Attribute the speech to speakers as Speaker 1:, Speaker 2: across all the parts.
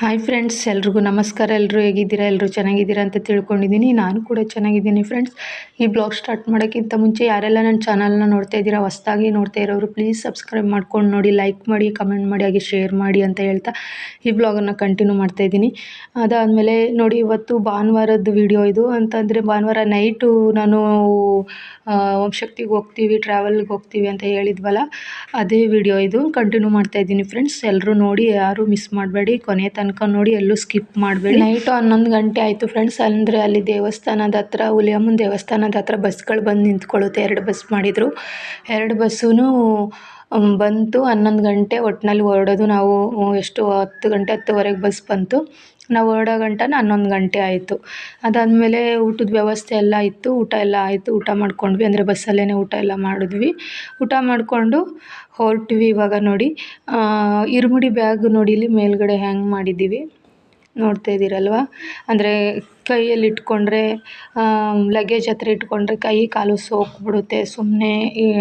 Speaker 1: Hi friends ಎಲ್ರಿಗೂ ನಮಸ್ಕಾರ. ಎಲ್ಲರೂ ಹೇಗಿದ್ದೀರಾ? ಎಲ್ಲರೂ ಚೆನ್ನಾಗಿದ್ದೀರಾ ಅಂತ ತಿಳ್ಕೊಂಡಿದ್ದೀನಿ. ನಾನು ಕೂಡ ಚೆನ್ನಾಗಿದ್ದೀನಿ ಫ್ರೆಂಡ್ಸ್ ಈ ಬ್ಲಾಗ್ ಸ್ಟಾರ್ಟ್ ಮಾಡೋಕ್ಕಿಂತ ಮುಂಚೆ ಯಾರೆಲ್ಲ ನನ್ನ ಚಾನಲ್ನ ನೋಡ್ತಾ ಇದ್ದೀರಾ, ಹೊಸ್ದಾಗಿ ನೋಡ್ತಾ ಇರೋರು ಪ್ಲೀಸ್ ಸಬ್ಸ್ಕ್ರೈಬ್ ಮಾಡ್ಕೊಂಡು ನೋಡಿ ಲೈಕ್ ಮಾಡಿ ಕಮೆಂಟ್ ಮಾಡಿ, ಹಾಗೆ ಶೇರ್ ಮಾಡಿ ಅಂತ ಹೇಳ್ತಾ ಈ ಬ್ಲಾಗನ್ನು ಕಂಟಿನ್ಯೂ ಮಾಡ್ತಾ ಇದ್ದೀನಿ. ಅದಾದಮೇಲೆ ನೋಡಿ, ಇವತ್ತು ಭಾನುವಾರದ ವಿಡಿಯೋ ಇದು. ಅಂತಂದರೆ ಭಾನುವಾರ ನೈಟು ನಾನು ವಂಶಕ್ತಿಗೆ ಹೋಗ್ತೀವಿ ಟ್ರಾವೆಲ್ಗೆ ಹೋಗ್ತೀವಿ ಅಂತ ಹೇಳಿದ್ವಲ್ಲ. ಅದೇ ವಿಡಿಯೋ ಇದು. ಕಂಟಿನ್ಯೂ ಮಾಡ್ತಾ ಇದ್ದೀನಿ ಫ್ರೆಂಡ್ಸ್ ಎಲ್ಲರೂ ನೋಡಿ, ಯಾರು ಮಿಸ್ ಮಾಡಬೇಡಿ. ಕೊನೆ ತನಕ ನೋಡಿ, ಎಲ್ಲೂ ಸ್ಕಿಪ್ ಮಾಡಬೇಡಿ. ನೈಟು ಹನ್ನೊಂದು ಗಂಟೆ ಆಯಿತು ಫ್ರೆಂಡ್ಸ್ ಅಂದರೆ ಅಲ್ಲಿ ದೇವಸ್ಥಾನದ ಹತ್ರ, ಹುಲಿಯಮ್ಮನ ದೇವಸ್ಥಾನದ ಹತ್ರ ಬಸ್ಗಳು ಬಂದು ನಿಂತ್ಕೊಳ್ಳುತ್ತೆ. ಎರಡು ಬಸ್ ಮಾಡಿದರು. ಎರಡು ಬಸ್ಸೂ ಬಂತು. ಹನ್ನೊಂದು ಗಂಟೆ ಒಟ್ನಲ್ಲಿ ಹೊರಡೋದು. ನಾವು ಎಷ್ಟು ಹತ್ತು ಗಂಟೆ, ಹತ್ತುವರೆಗೆ ಬಸ್ ಬಂತು. ನಾವು ಹೊರಡೋ ಗಂಟನೇ ಹನ್ನೊಂದು ಗಂಟೆ ಆಯಿತು. ಅದಾದಮೇಲೆ ಊಟದ ವ್ಯವಸ್ಥೆ ಎಲ್ಲ ಇತ್ತು. ಊಟ ಎಲ್ಲ ಆಯಿತು. ಊಟ ಮಾಡ್ಕೊಂಡ್ವಿ. ಅಂದರೆ ಬಸ್ಸಲ್ಲೇ ಊಟ ಎಲ್ಲ ಮಾಡಿದ್ವಿ. ಊಟ ಮಾಡಿಕೊಂಡು ಹೊರಟ್ವಿ ಇವಾಗ ನೋಡಿ. ಇರುಮುಡಿ ಬ್ಯಾಗ್ ನೋಡಿ ಇಲ್ಲಿ ಮೇಲುಗಡೆ ಹ್ಯಾಂಗ್ ಮಾಡಿದ್ದೀವಿ. ನೋಡ್ತಾ ಇದ್ದೀರಲ್ವ? ಅಂದರೆ ಕೈಯಲ್ಲಿ ಇಟ್ಕೊಂಡ್ರೆ ಲಗೇಜ್ ಹತ್ರ ಇಟ್ಕೊಂಡ್ರೆ ಕೈ ಕಾಲು ಸೋಕ್ಬಿಡುತ್ತೆ. ಸುಮ್ಮನೆ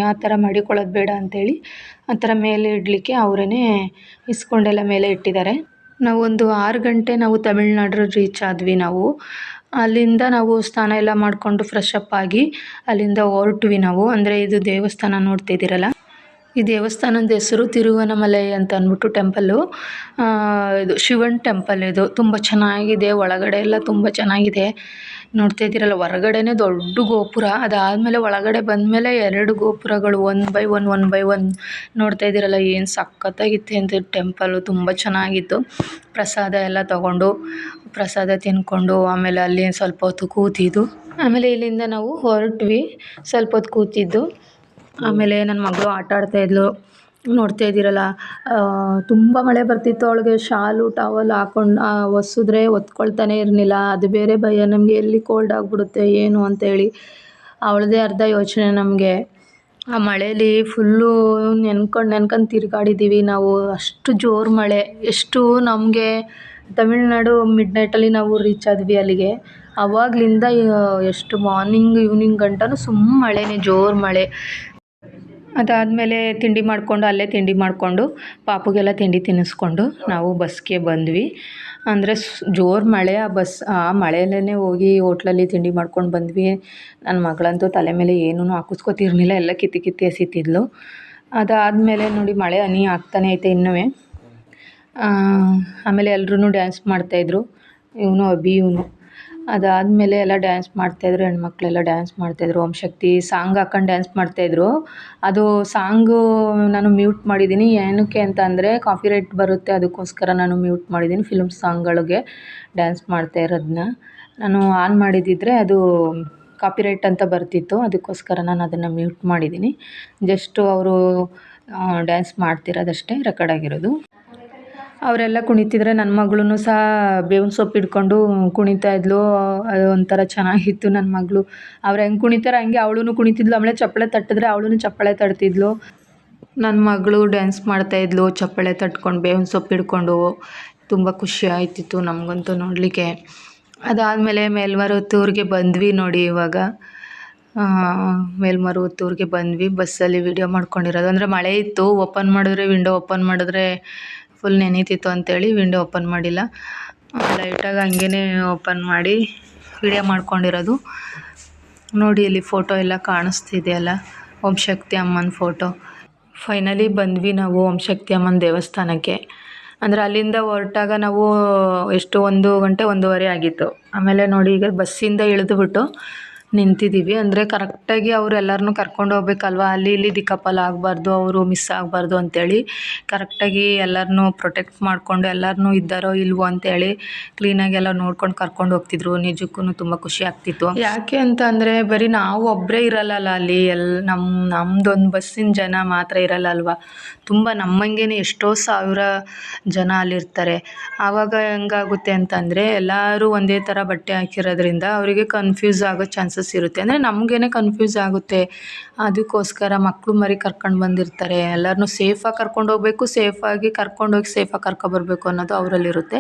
Speaker 1: ಆ ಥರ ಮಾಡಿಕೊಳ್ಳೋದು ಬೇಡ ಅಂಥೇಳಿ ಆ ಥರ ಮೇಲೆ ಇಡಲಿಕ್ಕೆ ಅವರೇ ಇಸ್ಕೊಂಡೆಲ್ಲ ಮೇಲೆ ಇಟ್ಟಿದ್ದಾರೆ. ನಾವು ಒಂದು ಆರು ಗಂಟೆ ನಾವು ತಮಿಳ್ನಾಡು ರೀಚ್ ಆದ್ವಿ ನಾವು. ಅಲ್ಲಿಂದ ನಾವು ಸ್ನಾನ ಎಲ್ಲ ಮಾಡಿಕೊಂಡು ಫ್ರೆಶ್ ಅಪ್ ಆಗಿ ಅಲ್ಲಿಂದ ಹೊರಟ್ವಿ ನಾವು. ಅಂದರೆ ಇದು ದೇವಸ್ಥಾನ ನೋಡ್ತಿದ್ದೀರಲ್ಲ ಈ ದೇವಸ್ಥಾನದ ಹೆಸರು ತಿರುವನಮಲೈ ಅಂತ ಅಂದ್ಬಿಟ್ಟು ಟೆಂಪಲ್ಲು ಇದು ಶಿವನ್ ಟೆಂಪಲ್ ಇದು. ತುಂಬ ಚೆನ್ನಾಗಿದೆ, ಒಳಗಡೆ ಎಲ್ಲ ತುಂಬ ಚೆನ್ನಾಗಿದೆ. ನೋಡ್ತಾ ಇದ್ದೀರಲ್ಲ, ಹೊರಗಡೆನೇ ದೊಡ್ಡ ಗೋಪುರ. ಅದಾದಮೇಲೆ ಒಳಗಡೆ ಬಂದಮೇಲೆ ಎರಡು ಗೋಪುರಗಳು one by one one by one ನೋಡ್ತಾ ಇದ್ದೀರಲ್ಲ, ಏನು ಸಖತ್ತಾಗಿತ್ತು ಅಂತ ಟೆಂಪಲ್ಲು ತುಂಬ ಚೆನ್ನಾಗಿತ್ತು. ಪ್ರಸಾದ ಎಲ್ಲ ತಗೊಂಡು, ಪ್ರಸಾದ ತಿನ್ಕೊಂಡು, ಆಮೇಲೆ ಅಲ್ಲಿ ಸ್ವಲ್ಪ ಹೊತ್ತು ಕೂತಿದ್ದು. ಆಮೇಲೆ ಇಲ್ಲಿಂದ ನಾವು ಹೊರಟ್ವಿ. ಸ್ವಲ್ಪ ಹೊತ್ತು ಕೂತಿದ್ದು. ಆಮೇಲೆ ನನ್ನ ಮಗಳು ಆಟ ಇದ್ಲು. ನೋಡ್ತಾ ಇದ್ದೀರಲ್ಲ ತುಂಬ ಮಳೆ ಬರ್ತಿತ್ತು ಅವಳಿಗೆ. ಶಾಲು ಟವಲ್ ಹಾಕೊಂಡು ಒಸಿದ್ರೆ ಒತ್ಕೊಳ್ತಾನೆ ಇರಲಿಲ್ಲ. ಅದು ಬೇರೆ ಭಯ. ನಮಗೆ ಎಲ್ಲಿ ಕೋಲ್ಡ್ ಆಗಿಬಿಡುತ್ತೆ, ಏನು ಅಂತೇಳಿ ಅವಳದೇ ಅರ್ಧ ಯೋಚನೆ ನಮಗೆ. ಆ ಮಳೇಲಿ ಫುಲ್ಲು ನೆನ್ಕೊಂಡು ನೆನ್ಕೊಂಡು ತಿರುಗಾಡಿದ್ದೀವಿ ನಾವು. ಅಷ್ಟು ಜೋರು ಮಳೆ. ಎಷ್ಟು ನಮಗೆ ತಮಿಳ್ನಾಡು ಮಿಡ್ ನೈಟಲ್ಲಿ ನಾವು ರೀಚ್ ಆದ್ವಿ ಅಲ್ಲಿಗೆ. ಆವಾಗಲಿಂದ ಎಷ್ಟು ಮಾರ್ನಿಂಗ್ ಈವ್ನಿಂಗ್ ಗಂಟನೂ ಸುಮ್ಮ ಮಳೆನೇ, ಜೋರು ಮಳೆ. ಅದಾದಮೇಲೆ ತಿಂಡಿ ಮಾಡಿಕೊಂಡು ಅಲ್ಲೇ ತಿಂಡಿ ಮಾಡಿಕೊಂಡು ಪಾಪುಗೆಲ್ಲ ತಿಂಡಿ ತಿನ್ನಿಸ್ಕೊಂಡು ನಾವು ಬಸ್ಗೆ ಬಂದ್ವಿ. ಅಂದರೆ ಜೋರು ಮಳೆ ಆ ಬಸ್ ಆ ಮಳೆಯಲ್ಲೇ ಹೋಗಿ ಹೋಟ್ಲಲ್ಲಿ ತಿಂಡಿ ಮಾಡ್ಕೊಂಡು ಬಂದ್ವಿ. ನನ್ನ ಮಗಳಂತೂ ತಲೆ ಮೇಲೆ ಏನೂ ಹಾಕಿಸ್ಕೊತಿರ್ಲಿಲ್ಲ, ಎಲ್ಲ ಕಿತ್ತಿ ಕಿತ್ತಿ ಎಸಿತಿದ್ಲು ಅದಾದಮೇಲೆ ನೋಡಿ ಮಳೆ ಹನಿ ಆಗ್ತಾನೆ ಐತೆ ಇನ್ನೂ ಆಮೇಲೆ ಎಲ್ಲರೂ ಡ್ಯಾನ್ಸ್ ಮಾಡ್ತಾಯಿದ್ರು ಇವನು ಅಭಿ, ಇವನು ಅದಾದಮೇಲೆ ಎಲ್ಲ ಡ್ಯಾನ್ಸ್ ಮಾಡ್ತಾಯಿದ್ರು, ಹೆಣ್ಮಕ್ಳೆಲ್ಲ ಡ್ಯಾನ್ಸ್ ಮಾಡ್ತಾಯಿದ್ರು. ಓಂ ಶಕ್ತಿ ಸಾಂಗ್ ಹಾಕೊಂಡು ಡ್ಯಾನ್ಸ್ ಮಾಡ್ತಾಯಿದ್ರು. ಅದು ಸಾಂಗು ನಾನು ಮ್ಯೂಟ್ ಮಾಡಿದ್ದೀನಿ. ಏನಕ್ಕೆ ಅಂತ ಅಂದರೆ ಕಾಪಿರೈಟ್ ಬರುತ್ತೆ, ಅದಕ್ಕೋಸ್ಕರ ನಾನು ಮ್ಯೂಟ್ ಮಾಡಿದ್ದೀನಿ ಫಿಲ್ಮ್ ಸಾಂಗ್ಗಳಿಗೆ ಡ್ಯಾನ್ಸ್ ಮಾಡ್ತಾ ಇರೋದನ್ನ ನಾನು ಆನ್ ಮಾಡಿದ್ದಿದ್ರೆ ಅದು ಕಾಪಿರೈಟ್ ಅಂತ ಬರ್ತಿತ್ತು, ಅದಕ್ಕೋಸ್ಕರ ನಾನು ಅದನ್ನು ಮ್ಯೂಟ್ ಮಾಡಿದ್ದೀನಿ. ಜಸ್ಟು ಅವರು ಡ್ಯಾನ್ಸ್ ಮಾಡ್ತಿರೋದಷ್ಟೇ ರೆಕಾರ್ಡ್ ಆಗಿರೋದು. ಅವರೆಲ್ಲ ಕುಣಿತಿದ್ರೆ ನನ್ನ ಮಗಳೂ ಸಹ ಬೇವಿನ ಸೊಪ್ಪು ಹಿಡ್ಕೊಂಡು ಕುಣಿತಾ ಇದ್ಲು. ಅದು ಒಂಥರ ಚೆನ್ನಾಗಿತ್ತು ನನ್ನ ಮಗಳು. ಅವ್ರು ಹೆಂಗೆ ಕುಣಿತಾರೆ ಹಂಗೆ ಅವಳೂ ಕುಣಿತಿದ್ಲು. ಆಮೇಲೆ ಚಪ್ಪಳೆ ತಟ್ಟಿದ್ರೆ ಅವಳೂ ಚಪ್ಪಳೆ ತಟ್ತಿದ್ಲು. ನನ್ನ ಮಗಳು ಡ್ಯಾನ್ಸ್ ಮಾಡ್ತಾಯಿದ್ಲು ಚಪ್ಪಳೆ ತಟ್ಕೊಂಡು, ಬೇವಿನ ಸೊಪ್ಪು ಹಿಡ್ಕೊಂಡು. ತುಂಬ ಖುಷಿ ಆಯ್ತಿತ್ತು ನಮಗಂತೂ ನೋಡಲಿಕ್ಕೆ. ಅದಾದಮೇಲೆ ಮೇಲ್ಮರುತ್ತೂರಿಗೆ ಬಂದ್ವಿ ನೋಡಿ ಇವಾಗ. ಮೇಲ್ಮರುತ್ತೂರಿಗೆ ಬಂದ್ವಿ. ಬಸ್ಸಲ್ಲಿ ವೀಡಿಯೋ ಮಾಡ್ಕೊಂಡಿರೋದು. ಅಂದರೆ ಮಳೆ ಇತ್ತು. ಓಪನ್ ಮಾಡಿದ್ರೆ ವಿಂಡೋ ಓಪನ್ ಮಾಡಿದ್ರೆ ಫುಲ್ ನೆನೀತಿತ್ತು ಅಂತೇಳಿ ವಿಂಡೋ ಓಪನ್ ಮಾಡಿಲ್ಲ. ಲೈಟಾಗಿ ಹಂಗೇ ಓಪನ್ ಮಾಡಿ ವಿಡಿಯೋ ಮಾಡ್ಕೊಂಡಿರೋದು. ನೋಡಿ, ಇಲ್ಲಿ ಫೋಟೋ ಎಲ್ಲ ಕಾಣಿಸ್ತಿದೆಯಲ್ಲ? ಓಂ ಶಕ್ತಿ ಅಮ್ಮನ ಫೋಟೋ ಫೈನಲಿ ಬಂದ್ವಿ ನಾವು ಓಂ ಶಕ್ತಿ ಅಮ್ಮನ ದೇವಸ್ಥಾನಕ್ಕೆ. ಅಂದರೆ ಅಲ್ಲಿಂದ ಹೊರಟಾಗ ನಾವು ಎಷ್ಟು, ಒಂದು ಗಂಟೆ ಒಂದೂವರೆ ಆಗಿತ್ತು. ಆಮೇಲೆ ನೋಡಿ, ಈಗ ಬಸ್ಸಿಂದ ಇಳಿದುಬಿಟ್ಟು ನಿಂತಿದ್ದೀವಿ ಅಂದರೆ ಕರೆಕ್ಟಾಗಿ ಎಲ್ಲರನ್ನು ಕರ್ಕೊಂಡು ಹೋಗ್ಬೇಕಲ್ವಾ? ಅಲ್ಲಿ ಇಲ್ಲಿ ದಿಕ್ಕಾಪಾಲ್ ಆಗಬಾರ್ದು, ಅವರು ಮಿಸ್ ಆಗಬಾರ್ದು ಅಂತೇಳಿ ಕರೆಕ್ಟಾಗಿ ಎಲ್ಲರನ್ನೂ ಪ್ರೊಟೆಕ್ಟ್ ಮಾಡಿಕೊಂಡು ಎಲ್ಲರನ್ನೂ ಇದ್ದಾರೋ ಇಲ್ವೋ ಅಂತೇಳಿ ಕ್ಲೀನಾಗಿ ಎಲ್ಲ ನೋಡ್ಕೊಂಡು ಕರ್ಕೊಂಡು ಹೋಗ್ತಿದ್ರು. ನಿಜಕ್ಕೂ ತುಂಬ ಖುಷಿ ಆಗ್ತಿತ್ತು. ಯಾಕೆ ಅಂತ ಅಂದರೆ ಬರೀ ನಾವು ಒಬ್ಬರೇ ಇರಲ್ಲಲ್ಲ ಅಲ್ಲಿ. ಎಲ್ ನಮ್ಮ ನಮ್ಮದೊಂದು ಬಸ್ಸಿನ ಜನ ಮಾತ್ರ ಇರಲ್ಲ ಅಲ್ವಾ? ತುಂಬ ನಮ್ಮಂಗೆ ಎಷ್ಟೋ ಸಾವಿರ ಜನ ಅಲ್ಲಿರ್ತಾರೆ. ಆವಾಗ ಹೆಂಗಾಗುತ್ತೆ ಅಂತಂದರೆ ಎಲ್ಲರೂ ಒಂದೇ ಥರ ಬಟ್ಟೆ ಹಾಕಿರೋದ್ರಿಂದ ಅವರಿಗೆ ಕನ್ಫ್ಯೂಸ್ ಆಗೋ ಚಾನ್ಸಸ್ ಇರುತ್ತೆ. ಅಂದರೆ ನಮಗೇನೆ ಕನ್ಫ್ಯೂಸ್ ಆಗುತ್ತೆ. ಅದಕ್ಕೋಸ್ಕರ ಮಕ್ಕಳು ಮರಿ ಕರ್ಕೊಂಡು ಬಂದಿರ್ತಾರೆ. ಎಲ್ಲರನ್ನೂ ಸೇಫಾಗಿ ಕರ್ಕೊಂಡು ಹೋಗ್ಬೇಕು ಸೇಫಾಗಿ ಕರ್ಕೊಂಡೋಗಿ ಸೇಫಾಗಿ ಕರ್ಕೊಬರ್ಬೇಕು ಅನ್ನೋದು ಅವರಲ್ಲಿರುತ್ತೆ.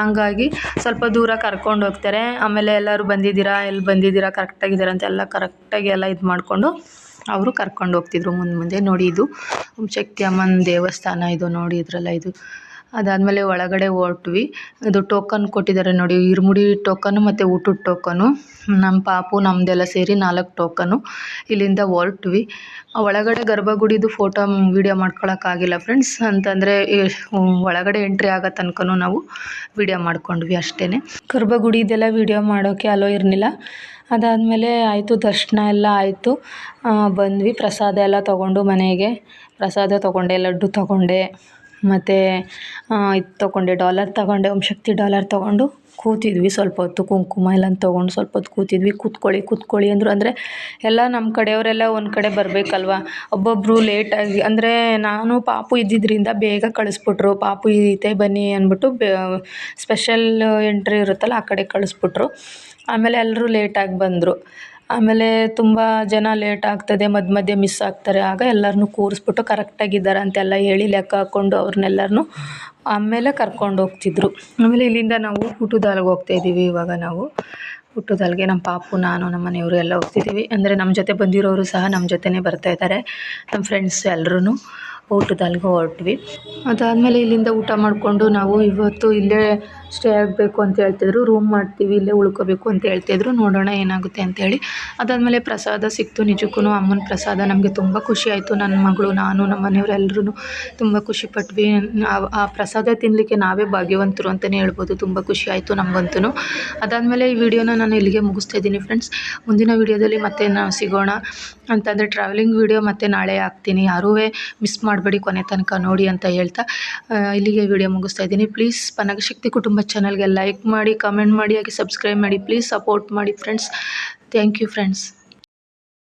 Speaker 1: ಹಂಗಾಗಿ ಸ್ವಲ್ಪ ದೂರ ಕರ್ಕೊಂಡು ಹೋಗ್ತಾರೆ. ಆಮೇಲೆ ಎಲ್ಲರೂ ಬಂದಿದ್ದೀರಾ ಎಲ್ಲಿ ಬಂದಿದ್ದೀರಾ ಕರೆಕ್ಟಾಗಿದ್ದೀರಾ ಅಂತ ಎಲ್ಲ ಕರೆಕ್ಟಾಗಿ ಎಲ್ಲ ಇದು ಮಾಡಿಕೊಂಡು ಅವರು ಕರ್ಕೊಂಡು ಹೋಗ್ತಿದ್ರು ಮುಂದೆ ಮುಂದೆ. ನೋಡಿ ಇದು ಶಕ್ತಿ ಅಮ್ಮನ ದೇವಸ್ಥಾನ ಇದು, ನೋಡಿ ಇದರಲ್ಲ ಇದು. ಅದಾದಮೇಲೆ ಒಳಗಡೆ ಹೊರಟ್ವಿ. ಅದು ಟೋಕನ್ ಕೊಟ್ಟಿದ್ದಾರೆ ನೋಡಿ, ಇರುಮುಡಿ ಟೋಕನು ಮತ್ತು ಊಟದ ಟೋಕನು ನಮ್ಮ ಪಾಪು ನಮ್ಮದೆಲ್ಲ ಸೇರಿ ನಾಲ್ಕು ಟೋಕನು ಇಲ್ಲಿಂದ ಹೊರಟ್ವಿ. ಒಳಗಡೆ ಗರ್ಭಗುಡಿದು ಫೋಟೋ ವೀಡಿಯೋ ಮಾಡ್ಕೊಳಕ್ಕಾಗಿಲ್ಲ ಫ್ರೆಂಡ್ಸ್ ಅಂತಂದರೆ ಒಳಗಡೆ ಎಂಟ್ರಿ ಆಗೋ ತನಕನೂ ನಾವು ವೀಡಿಯೋ ಮಾಡ್ಕೊಂಡ್ವಿ ಅಷ್ಟೇ ಗರ್ಭಗುಡಿದೆಲ್ಲ ವೀಡಿಯೋ ಮಾಡೋಕ್ಕೆ ಅಲೋ ಇರಲಿಲ್ಲ. ಅದಾದಮೇಲೆ ಆಯಿತು, ದರ್ಶನ ಎಲ್ಲ ಆಯಿತು. ಬಂದ್ವಿ. ಪ್ರಸಾದ ಎಲ್ಲ ತೊಗೊಂಡು ಮನೆಗೆ. ಪ್ರಸಾದ ತೊಗೊಂಡೆ, ಲಡ್ಡು ತೊಗೊಂಡೆ. ಮತ್ತು ಇದು ತೊಗೊಂಡೆ, ಡಾಲರ್ ತೊಗೊಂಡೆ ಓಂ ಶಕ್ತಿ ಡಾಲರ್ ತೊಗೊಂಡು ಕೂತಿದ್ವಿ ಸ್ವಲ್ಪ ಹೊತ್ತು, ಕುಂಕುಮ ಎಲ್ಲ ತೊಗೊಂಡು ಸ್ವಲ್ಪ ಹೊತ್ತು ಕೂತಿದ್ವಿ. ಕೂತ್ಕೊಳ್ಳಿ ಕೂತ್ಕೊಳ್ಳಿ ಅಂದರು, ಅಂದರೆ ಎಲ್ಲ ನಮ್ಮ ಕಡೆಯವರೆಲ್ಲ ಒಂದು ಕಡೆ ಬರಬೇಕಲ್ವ? ಒಬ್ಬೊಬ್ಬರು ಲೇಟಾಗಿ ಅಂದರೆ ನಾನು ಪಾಪು ಇದ್ದಿದ್ದರಿಂದ ಬೇಗ ಕಳಿಸ್ಬಿಟ್ರು. ಪಾಪು ಐತೆ ಬನ್ನಿ ಅಂದ್ಬಿಟ್ಟು ಸ್ಪೆಷಲ್ ಎಂಟ್ರಿ ಇರುತ್ತಲ್ಲ, ಆ ಕಡೆ ಕಳಿಸ್ಬಿಟ್ರು. ಆಮೇಲೆ ಎಲ್ಲರೂ ಲೇಟಾಗಿ ಬಂದರು. ಆಮೇಲೆ ತುಂಬ ಜನ ಲೇಟ್ ಆಗ್ತದೆ ಮಧ್ಯ ಮಧ್ಯ ಮಿಸ್ ಆಗ್ತಾರೆ. ಆಗ ಎಲ್ಲರನ್ನೂ ಕೂರಿಸ್ಬಿಟ್ಟು ಕರೆಕ್ಟಾಗಿದ್ದಾರೆ ಅಂತೆಲ್ಲ ಹೇಳಿ ಲೆಕ್ಕ ಹಾಕ್ಕೊಂಡು ಅವ್ರನ್ನೆಲ್ಲರನ್ನೂ ಆಮೇಲೆ ಕರ್ಕೊಂಡು ಹೋಗ್ತಿದ್ರು. ಆಮೇಲೆ ಇಲ್ಲಿಂದ ನಾವು ಹುಟ್ಟುದಾಲ್ಗೆ ಹೋಗ್ತಾ ಇದ್ದೀವಿ ಇವಾಗ ನಾವು. ಹುಟ್ಟುದಾಲ್ಗೆ ನಮ್ಮ ಪಾಪು, ನಾನು, ನಮ್ಮ ಮನೆಯವರು ಎಲ್ಲ ಹೋಗ್ತಿದ್ದೀವಿ. ಅಂದರೆ ನಮ್ಮ ಜೊತೆ ಬಂದಿರೋರು ಸಹ ನಮ್ಮ ಜೊತೆನೇ ಬರ್ತಾ ಇದ್ದಾರೆ. ನಮ್ಮ ಫ್ರೆಂಡ್ಸ್ ಎಲ್ಲರೂ ಅಲ್ಲಿಗೆ ಹೊರಟ್ವಿ. ಅದಾದಮೇಲೆ ಇಲ್ಲಿಂದ ಊಟ ಮಾಡಿಕೊಂಡು ನಾವು ಇವತ್ತು ಇಲ್ಲೇ ಸ್ಟೇ ಆಗಬೇಕು ಅಂತ ಹೇಳ್ತಿದ್ರು. ರೂಮ್ ಮಾಡ್ತೀವಿ, ಇಲ್ಲೇ ಉಳ್ಕೋಬೇಕು ಅಂತ ಹೇಳ್ತಿದ್ರು. ನೋಡೋಣ ಏನಾಗುತ್ತೆ ಅಂತೇಳಿ ಅದಾದಮೇಲೆ ಪ್ರಸಾದ ಸಿಕ್ತು ನಿಜಕ್ಕೂ ಅಮ್ಮನ ಪ್ರಸಾದ ನಮಗೆ ತುಂಬ ಖುಷಿ ಆಯಿತು. ನನ್ನ ಮಗಳು, ನಾನು, ನಮ್ಮ ಮನೆಯವ್ರು ಎಲ್ಲರೂ ತುಂಬ ಖುಷಿಪಟ್ವಿ ಆ- ಪ್ರಸಾದ ತಿನ್ನಲಿಕ್ಕೆ ನಾವೇ ಭಾಗ್ಯವಂತರು ಅಂತಲೇ ಹೇಳ್ಬೋದು. ತುಂಬ ಖುಷಿ ಆಯಿತು ನಮಗಂತೂ ಅದಾದಮೇಲೆ ಈ ವಿಡಿಯೋನ ನಾನು ಇಲ್ಲಿಗೆ ಮುಗಿಸ್ತಾ ಇದ್ದೀನಿ ಫ್ರೆಂಡ್ಸ್ ಮುಂದಿನ ವಿಡಿಯೋದಲ್ಲಿ ಮತ್ತೆ ನಾವು ಸಿಗೋಣ. ಅಂತಂದರೆ ಟ್ರಾವೆಲಿಂಗ್ ವಿಡಿಯೋ ಮತ್ತೆ ನಾಳೆ ಹಾಕ್ತೀನಿ. ಯಾರೂ ಮಿಸ್ ಮಾಡಬೇಡಿ ಕೊನೆ ತನಕ ನೋಡಿ ಅಂತ ಹೇಳ್ತಾ ಇಲ್ಲಿಗೆ ವಿಡಿಯೋ ಮುಗಿಸ್ತಾ ಇದ್ದೀನಿ. ಪ್ಲೀಸ್ ಪನಗಶಕ್ತಿ ಕುಟುಂಬ ಚಾನಲ್ಗೆ ಲೈಕ್ ಮಾಡಿ ಕಮೆಂಟ್ ಮಾಡಿ, ಹಾಗೆ ಸಬ್ಸ್ಕ್ರೈಬ್ ಮಾಡಿ. ಪ್ಲೀಸ್ ಸಪೋರ್ಟ್ ಮಾಡಿ ಫ್ರೆಂಡ್ಸ್ ಥ್ಯಾಂಕ್ ಯು ಫ್ರೆಂಡ್ಸ್